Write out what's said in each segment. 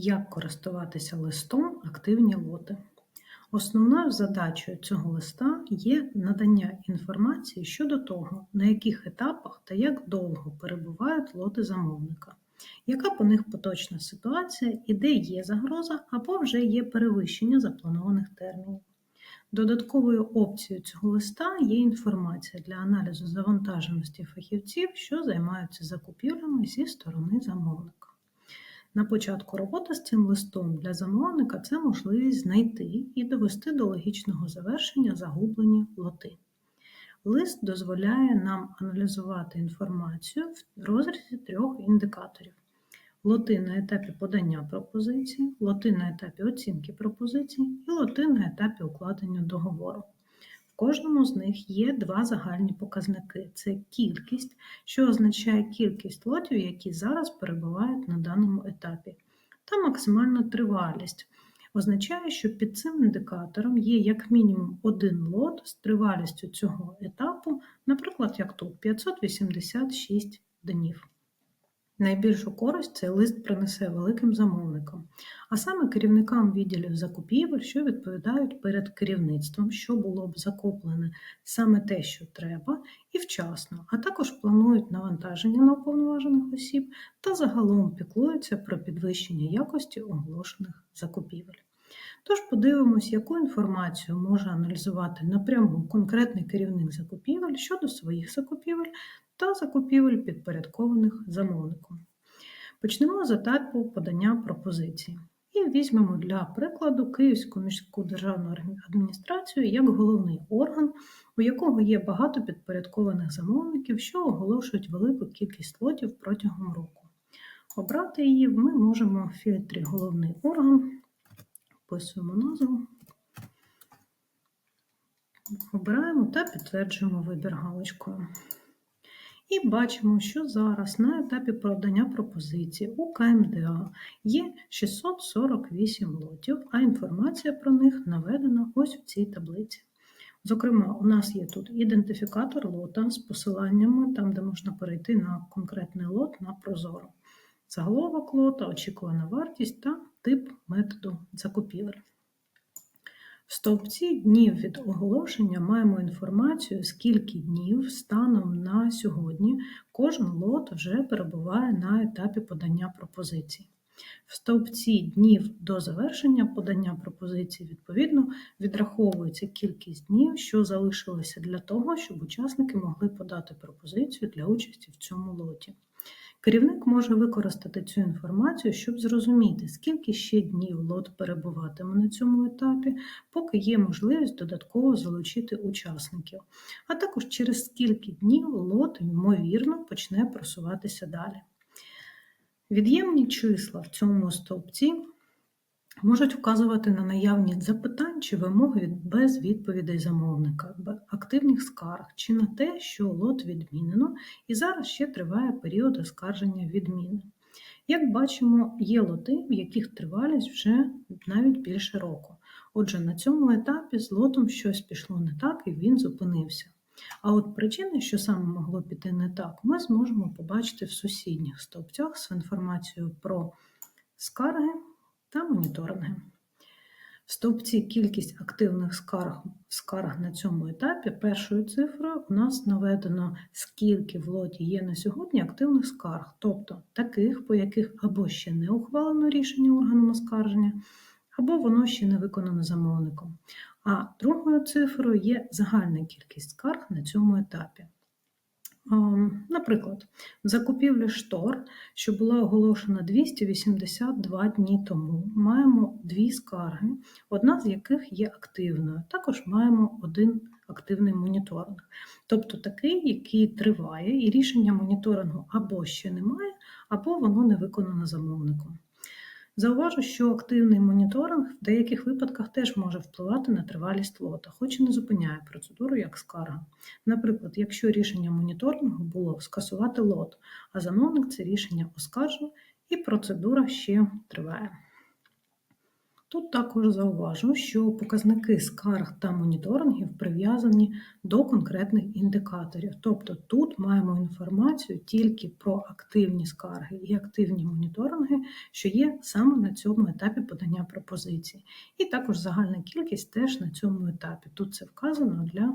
Як користуватися листом активні лоти. Основною задачею цього листа є надання інформації щодо того, на яких етапах та як довго перебувають лоти замовника, яка по них поточна ситуація і де є загроза або вже є перевищення запланованих термінів. Додатковою опцією цього листа є інформація для аналізу завантаженості фахівців, що займаються закупівлями зі сторони замовника. На початку роботи з цим листом для замовника це можливість знайти і довести до логічного завершення загублені лоти. Лист дозволяє нам аналізувати інформацію в розрізі трьох індикаторів: лоти на етапі подання пропозиції, лоти на етапі оцінки пропозицій і лоти на етапі укладення договору кожному з них є два загальні показники: це кількість, що означає кількість лотів, які зараз перебувають на даному етапі, та максимальна тривалість. Означає, що під цим індикатором є як мінімум один лот з тривалістю цього етапу, наприклад, як тут 586 днів. Найбільшу користь цей лист принесе великим замовникам, а саме керівникам відділів закупівель, що відповідають перед керівництвом, що було б закуплене саме те, що треба, і вчасно, а також планують навантаження на уповноважених осіб та загалом піклуються про підвищення якості оголошених закупівель. Тож подивимось, яку інформацію може аналізувати напряму конкретний керівник закупівель щодо своїх закупівель та закупівель підпорядкованих замовником. Почнемо з етапу подання пропозиції. І візьмемо для прикладу Київську міську державну адміністрацію як головний орган, у якого є багато підпорядкованих замовників, що оголошують велику кількість лотів протягом року. Обрати її ми можемо в фільтрі Головний орган, вписуємо назву, обираємо та підтверджуємо вибір галочкою. І бачимо, що зараз на етапі продання пропозиції у КМДА є 648 лотів, а інформація про них наведена ось в цій таблиці. Зокрема, у нас є тут ідентифікатор лота з посиланнями, там, де можна перейти на конкретний лот на Прозоро, заголовок лота, очікувана вартість та тип методу закупівель. В стовпці днів від оголошення маємо інформацію, скільки днів станом на сьогодні кожен лот вже перебуває на етапі подання пропозицій. В стовпці днів до завершення подання пропозицій, відповідно, відраховується кількість днів, що залишилося для того, щоб учасники могли подати пропозицію для участі в цьому лоті. Керівник може використати цю інформацію, щоб зрозуміти, скільки ще днів лот перебуватиме на цьому етапі, поки є можливість додатково залучити учасників, а також через скільки днів лот, ймовірно, почне просуватися далі. Від'ємні числа в цьому стовпці можуть вказувати на наявність запитань чи вимоги без відповідей замовника, активних скарг чи на те, що лот відмінено, і зараз ще триває період оскарження відміни. Як бачимо, є лоти, в яких тривалість вже навіть більше року. Отже, на цьому етапі з лотом щось пішло не так і він зупинився. А от причини, що саме могло піти не так, ми зможемо побачити в сусідніх стовпцях з інформацією про скарги та моніторинги. В стовпці кількість активних скарг скарг на цьому етапі першою цифрою у нас наведено, скільки в лоті є на сьогодні активних скарг, тобто таких, по яких або ще не ухвалено рішення органом оскарження, або воно ще не виконано замовником. А другою цифрою є загальна кількість скарг на цьому етапі. Наприклад, закупівля штор, що була оголошена 282 дні тому, маємо дві скарги, одна з яких є активною. Також маємо один активний моніторинг, тобто такий, який триває, і рішення моніторингу або ще немає, або воно не виконано замовником. Зауважу, що активний моніторинг в деяких випадках теж може впливати на тривалість лота, хоч і не зупиняє процедуру як скарга. Наприклад, якщо рішення моніторингу було скасувати лот, а замовник це рішення оскаржив і процедура ще триває. Тут також зауважу, що показники скарг та моніторингів прив'язані до конкретних індикаторів. Тобто тут маємо інформацію тільки про активні скарги і активні моніторинги, що є саме на цьому етапі подання пропозицій. І також загальна кількість теж на цьому етапі. Тут це вказано для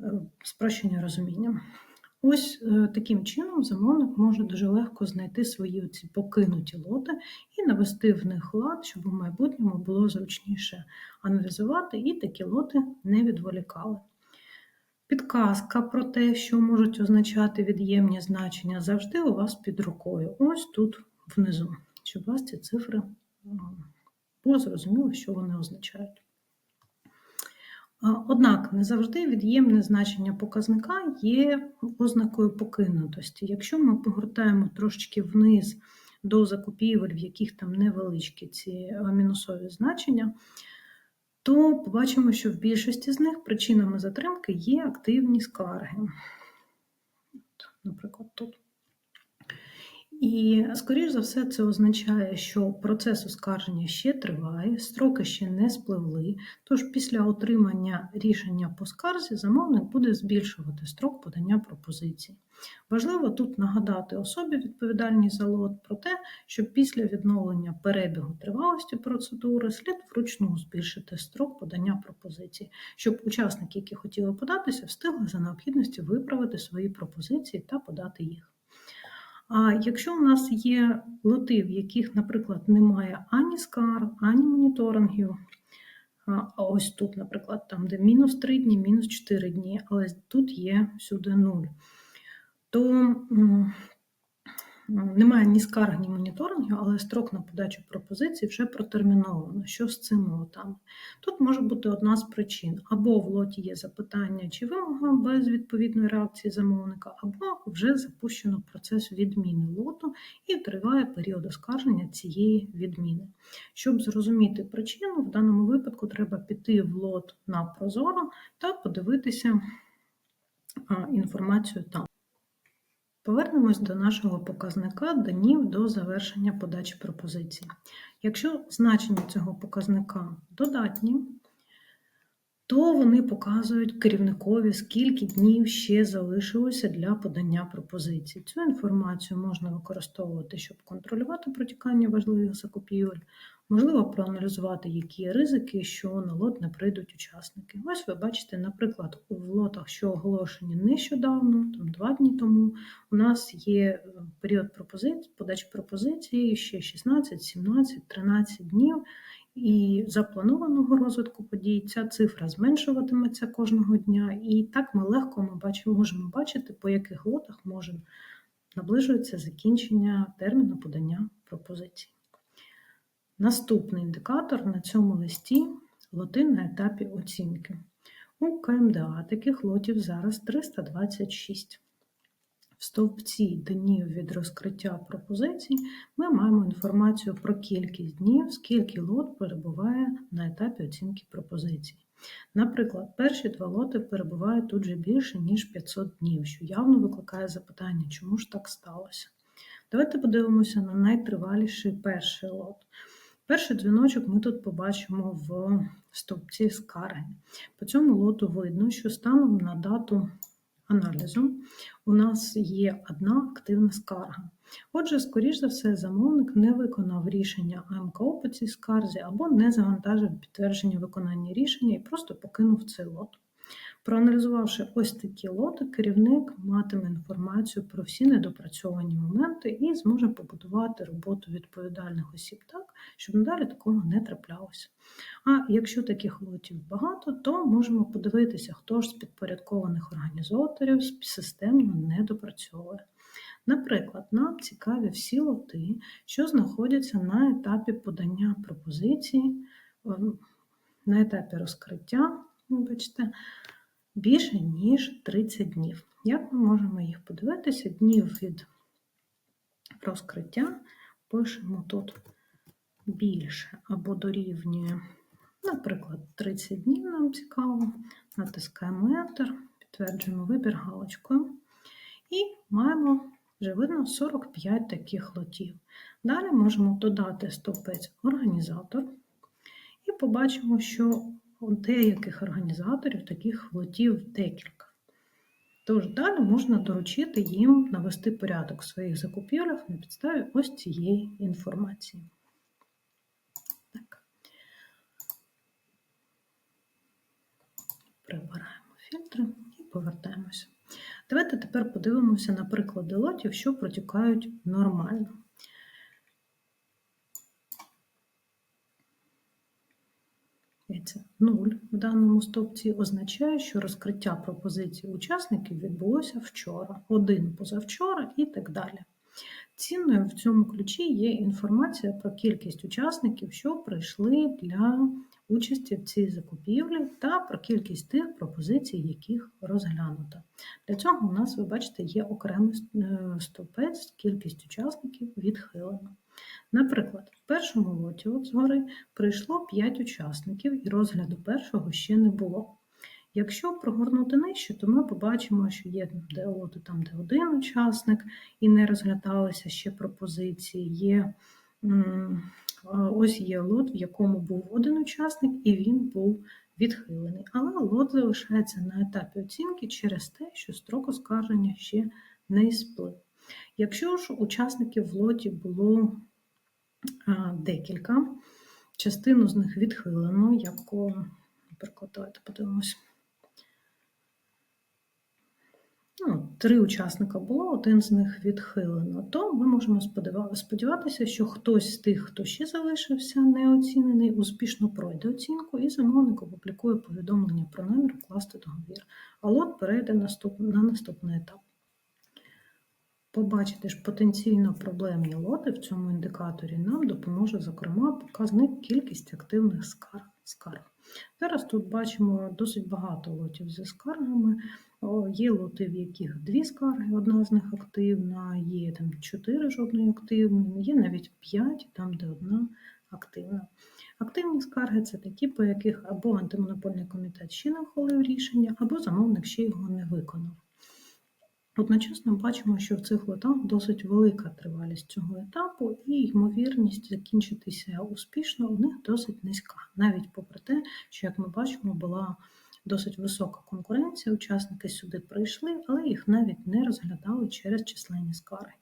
е, спрощення розуміння. Ось е, таким чином замовник може дуже легко знайти свої оці покинуті лоти і навести в них лад, щоб у майбутньому було зручніше аналізувати і такі лоти не відволікали. Підказка про те, що можуть означати від'ємні значення, завжди у вас під рукою. Ось тут внизу, щоб у вас ці цифри було зрозуміло, що вони означають. Однак не завжди від'ємне значення показника є ознакою покинутості. Якщо ми погортаємо трошечки вниз до закупівель, в яких там невеличкі ці мінусові значення, то побачимо, що в більшості з них причинами затримки є активні скарги. Наприклад, тут. І, скоріш за все, це означає, що процес оскарження ще триває, строки ще не спливли, тож після отримання рішення по скарзі замовник буде збільшувати строк подання пропозицій. Важливо тут нагадати особі відповідальній за лот про те, що після відновлення перебігу тривалості процедури слід вручну збільшити строк подання пропозицій, щоб учасники, які хотіли податися, встигли за необхідності виправити свої пропозиції та подати їх. А якщо у нас є лоти, в яких, наприклад, немає ані скарг, ані моніторингів, а ось тут, наприклад, там, де мінус 3 дні, мінус 4 дні, але тут є всюди 0, то немає ні скарг, ні моніторингів, але строк на подачу пропозицій вже протерміновано. Що з цими лотами? Тут може бути одна з причин: або в лоті є запитання чи вимога без відповідної реакції замовника, або вже запущено процес відміни лоту і триває період оскарження цієї відміни. Щоб зрозуміти причину, в даному випадку треба піти в лот на Прозоро та подивитися інформацію там. Повернемось до нашого показника днів до завершення подачі пропозицій. Якщо значення цього показника додатні, то вони показують керівникові, скільки днів ще залишилося для подання пропозицій. Цю інформацію можна використовувати, щоб контролювати протікання важливих закупівель, можливо, проаналізувати, які ризики, що на лот не прийдуть учасники. Ось ви бачите, наприклад, у лотах, що оголошені нещодавно, там два дні тому, у нас є е, період пропозицій, подачі пропозиції ще 16, 17, 13 днів. І запланованого розвитку подій ця цифра зменшуватиметься кожного дня, і так ми легко ми бачимо, можемо бачити, по яких лотах може наближується закінчення терміну подання пропозицій. Наступний індикатор на цьому листі лоти на етапі оцінки. У КМДА таких лотів зараз 326. В стовпці днів від розкриття пропозицій ми маємо інформацію про кількість днів, скільки лот перебуває на етапі оцінки пропозицій. Наприклад, перші два лоти перебувають тут вже більше, ніж 500 днів, що явно викликає запитання, чому ж так сталося. Давайте подивимося на найтриваліший перший лот. Перший дзвіночок ми тут побачимо в стовпці скарги. По цьому лоту видно, що станом на дату аналізу у нас є одна активна скарга. Отже, скоріш за все, замовник не виконав рішення АМКО по цій скарзі або не завантажив підтвердження виконання рішення і просто покинув цей лот. Проаналізувавши ось такі лоти, керівник матиме інформацію про всі недопрацьовані моменти і зможе побудувати роботу відповідальних осіб так, щоб надалі такого не траплялося. А якщо таких лотів багато, то можемо подивитися, хто ж з підпорядкованих організаторів системно не допрацьовує. Наприклад, нам цікаві всі лоти, що знаходяться на етапі подання пропозиції, ем, на етапі розкриття, вибачте, більше, ніж 30 днів. Як ми можемо їх подивитися? Днів від розкриття пишемо тут більше або дорівнює, наприклад, 30 днів нам цікаво, натискаємо Enter, підтверджуємо вибір галочкою і маємо вже видно 45 таких лотів. Далі можемо додати стовпець організатор, і побачимо, що деяких організаторів таких лотів декілька. Тож далі можна доручити їм навести порядок в своїх закупівлях на підставі ось цієї інформації. Так. Прибираємо фільтри і повертаємося. Давайте тепер подивимося на приклади лотів, що протікають нормально. Це 0 в даному стовпці означає, що розкриття пропозицій учасників відбулося вчора, один позавчора і так далі. Цінною в цьому ключі є інформація про кількість учасників, що прийшли для участі в цій закупівлі, та про кількість тих пропозицій, яких розглянуто. Для цього у нас, ви бачите, є окремий е, стовпець, кількість учасників відхилено. Наприклад, в першому лоті от згори прийшло 5 учасників і розгляду першого ще не було. Якщо прогорнути нижче, то ми побачимо, що є де лоти там, де один учасник, і не розглядалися ще пропозиції. Є, Ось є лот, в якому був один учасник, і він був відхилений. Але лот залишається на етапі оцінки через те, що строк оскарження ще не сплив. Якщо ж учасників в лоті було декілька, частину з них відхилено, як, наприклад, давайте подивимось. Ну, Три учасника було, один з них відхилено, то ми можемо сподіватися, що хтось з тих, хто ще залишився неоцінений, успішно пройде оцінку і замовник опублікує повідомлення про намір вкласти договір, а лот перейде на наступний етап. Побачити ж потенційно проблемні лоти в цьому індикаторі нам допоможе, зокрема, показник кількість активних скарг. скарг. Зараз тут бачимо досить багато лотів зі скаргами. Є лоти, в яких дві скарги, одна з них активна, є там чотири жодної активної, є навіть п'ять, там, де одна активна. Активні скарги це такі, по яких або антимонопольний комітет ще не ухвалив рішення, або замовник ще його не виконав. Одночасно бачимо, що в цих лотах досить велика тривалість цього етапу, і ймовірність закінчитися успішно у них досить низька, навіть попри те, що, як ми бачимо, була досить висока конкуренція, учасники сюди прийшли, але їх навіть не розглядали через численні скарги.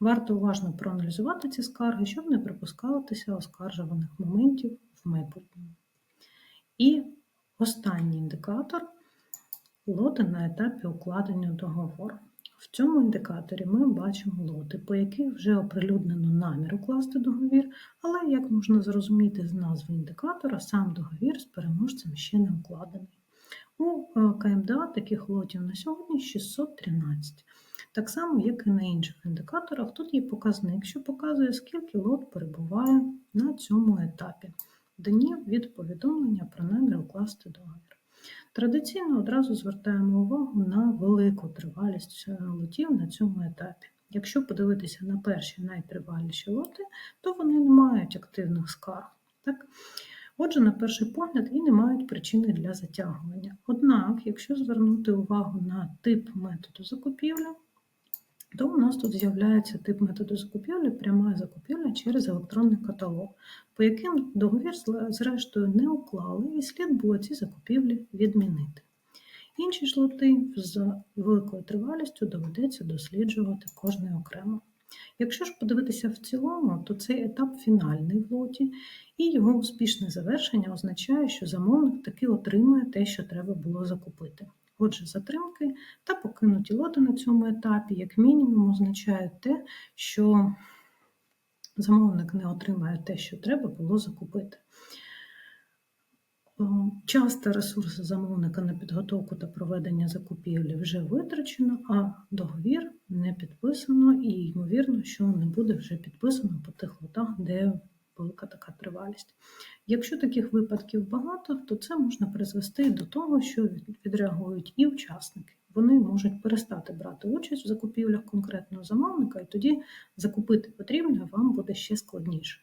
Варто уважно проаналізувати ці скарги, щоб не припускатися оскаржуваних моментів в майбутньому. І останній індикатор лоти на етапі укладення договору. В цьому індикаторі ми бачимо лоти, по яких вже оприлюднено намір укласти договір, але, як можна зрозуміти з назви індикатора, сам договір з переможцем ще не укладений. У е, КМДА таких лотів на сьогодні 613. Так само, як і на інших індикаторах, тут є показник, що показує, скільки лот перебуває на цьому етапі днів від повідомлення про намір укласти договір. Традиційно одразу звертаємо увагу на велику тривалість е, лотів на цьому етапі. Якщо подивитися на перші найтриваліші лоти, то вони не мають активних скарг. Так? Отже, на перший погляд і не мають причини для затягування. Однак, якщо звернути увагу на тип методу закупівлі, то у нас тут з'являється тип методу закупівлі, пряма закупівля через електронний каталог, по яким договір, зрештою, не уклали, і слід було ці закупівлі відмінити. Інші ж з великою тривалістю доведеться досліджувати кожний окремо. Якщо ж подивитися в цілому, то цей етап фінальний в лоті, і його успішне завершення означає, що замовник таки отримує те, що треба було закупити. Отже, затримки та покинуті лоти на цьому етапі, як мінімум, означають те, що замовник не отримає те, що треба було закупити. Часто ресурси замовника на підготовку та проведення закупівлі вже витрачено, а договір не підписано і, ймовірно, що не буде вже підписано по тих лотах, де велика така тривалість. Якщо таких випадків багато, то це можна призвести до того, що відреагують і учасники. Вони можуть перестати брати участь в закупівлях конкретного замовника, і тоді закупити потрібне вам буде ще складніше.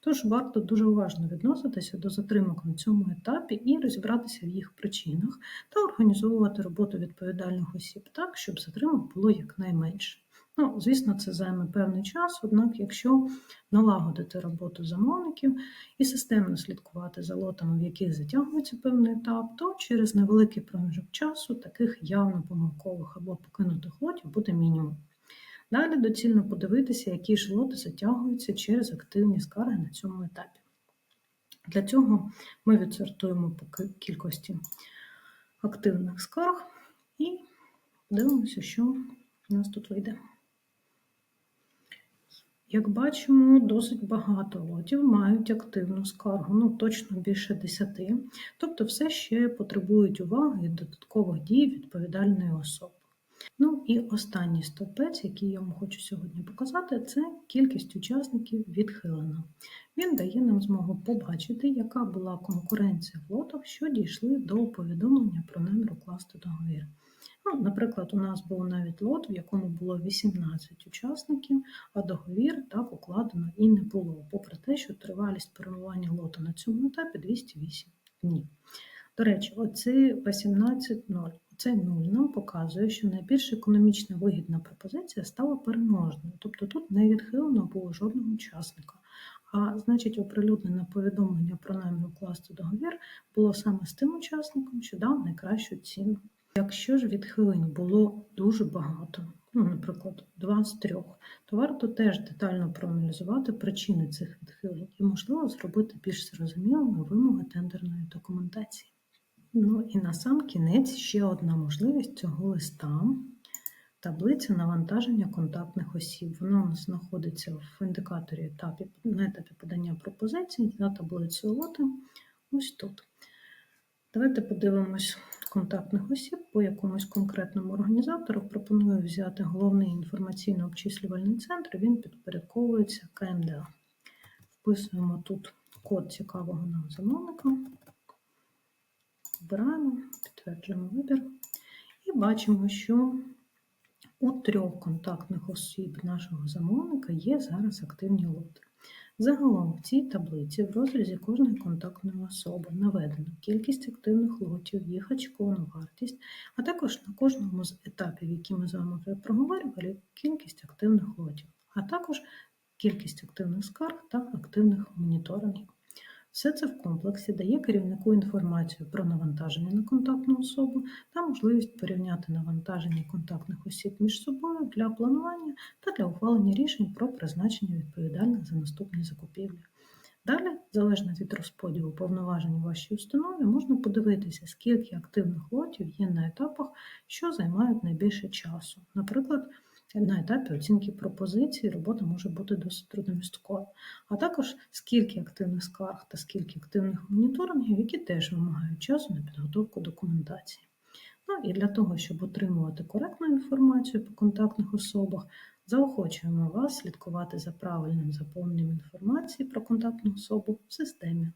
Тож варто дуже уважно відноситися до затримок на цьому етапі і розібратися в їх причинах та організовувати роботу відповідальних осіб так, щоб затримок було якнайменше. Ну, звісно, це займе певний час, однак, якщо налагодити роботу замовників і системно слідкувати за лотами, в яких затягується певний етап, то через невеликий проміжок часу таких явно помилкових або покинутих лотів буде мінімум. Далі доцільно подивитися, які ж лоти затягуються через активні скарги на цьому етапі. Для цього ми відсортуємо по кількості активних скарг і подивимося, що у нас тут вийде. Як бачимо, досить багато лотів мають активну скаргу, ну точно більше 10, тобто все ще потребують уваги і додаткових дій відповідальної особи. Ну і останній стовпець, який я вам хочу сьогодні показати, це кількість учасників відхилено. Він дає нам змогу побачити, яка була конкуренція в лотах, що дійшли до повідомлення про намір укласти договір. Ну, Наприклад, у нас був навіть лот, в якому було 18 учасників, а договір так укладено і не було, попри те, що тривалість перебування лоту на цьому етапі 208 днів. До речі, оці 18.0. Цей нуль нам показує, що найбільш економічна вигідна пропозиція стала переможною, тобто тут не відхилено було жодного учасника. А значить, оприлюднене повідомлення про намір укласти договір було саме з тим учасником, що дав найкращу ціну. Якщо ж відхилень було дуже багато, ну, наприклад, два з трьох, то варто теж детально проаналізувати причини цих відхилень і, можливо, зробити більш зрозумілими вимоги тендерної документації. Ну і на сам кінець ще одна можливість цього листа. Таблиця навантаження контактних осіб. Вона у нас знаходиться в індикаторі етапі, на етапі подання пропозицій за таблицею лоти. Ось тут. Давайте подивимось контактних осіб по якомусь конкретному організатору. Пропоную взяти головний інформаційно-обчислювальний центр, він підпорядковується КМДА. Вписуємо тут код цікавого нам замовника. Вбираємо, підтверджуємо вибір і бачимо, що у трьох контактних осіб нашого замовника є зараз активні лоти. Загалом в цій таблиці в розрізі кожної контактної особи наведено кількість активних лотів, їх очікувану вартість, а також на кожному з етапів, які ми з вами вже проговорювали, кількість активних лотів, а також кількість активних скарг та активних моніторингів. Все це в комплексі дає керівнику інформацію про навантаження на контактну особу та можливість порівняти навантаження контактних осіб між собою для планування та для ухвалення рішень про призначення відповідальних за наступні закупівлі. Далі, залежно від розподілу повноважень у вашій установі, можна подивитися, скільки активних лотів є на етапах, що займають найбільше часу. Наприклад, на етапі оцінки пропозицій робота може бути досить трудномісткою, а також скільки активних скарг та скільки активних моніторингів, які теж вимагають часу на підготовку документації. Ну і для того, щоб отримувати коректну інформацію по контактних особах, заохочуємо вас слідкувати за правильним заповненням інформації про контактну особу в системі